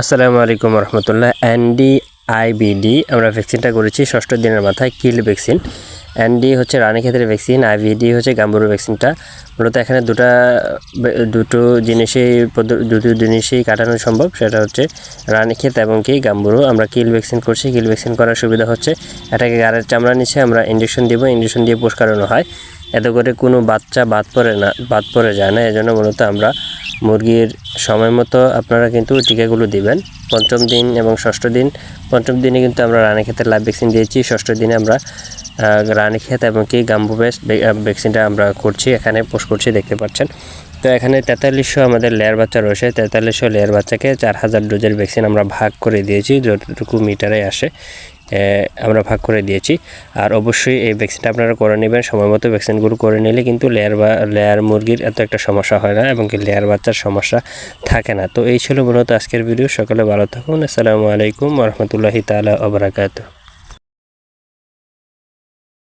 আসসালামু আলাইকুম রহমতুল্লাহ। Andy IBD আমরা ভ্যাকসিনটা করেছি ষষ্ঠ দিনের মাথায়, কিল ভ্যাকসিন। অ্যান্ডি হচ্ছে রানীক্ষেতের ভ্যাকসিন আইবিডি হচ্ছে গাম্বুরু ভ্যাকসিনটা। মূলত এখানে দুটা, দুটো জিনিসেই দুটো জিনিসেই কাটানো সম্ভব, সেটা হচ্ছে রানীক্ষেত এবং কি গাম্বুরু আমরা কিল ভ্যাকসিন করছি, কিল ভ্যাকসিন করার সুবিধা হচ্ছে, এটাকে গাড়ের চামড়া নিচে আমরা ইঞ্জেকশন দিব ইঞ্জেকশন দিয়ে পোষ হয়। এতে করে কোনো বাচ্চা বাদ পড়ে না, বাদ পড়ে যায় না, এজন্য মূলত আমরা মুরগির সময় মতো আপনারা কিন্তু টিকাগুলো দিবেন। পঞ্চম দিন এবং ষষ্ঠ দিন। পঞ্চম দিনে কিন্তু আমরা রানীক্ষেতের লাইভ ভ্যাকসিন দিয়েছি। ষষ্ঠ দিনে আমরা রানীক্ষেত এবং কি গাম্বু বেস্ট ভ্যাকসিনটা আমরা করছি। এখানে পোস্ট করছি, দেখতে পাচ্ছেন। তো এখানে তেতাল্লিশশো আমাদের লেয়ার বাচ্চা রয়েছে। তেতাল্লিশশো লেয়ার বাচ্চাকে চার হাজার ডোজের ভ্যাকসিন আমরা ভাগ করে দিয়েছি, যতটুকু মিটারে আসে আমরা ভাগ করে দিয়েছি। আর অবশ্যই এই ভ্যাকসিনটা আপনারা করে নেবেন। সময় মতো ভ্যাকসিনগুলো করে নিলে কিন্তু লেয়ার বা লেয়ার মুরগির এত একটা সমস্যা হয় না এবং কি লেয়ার বাচ্চার সমস্যা থাকে না। তো এই ছিল মূলত আজকের ভিডিও। সকলে ভালো থাকুন। আসসালামু আলাইকুম রহমতুল্লাহি তালা আবরাকাত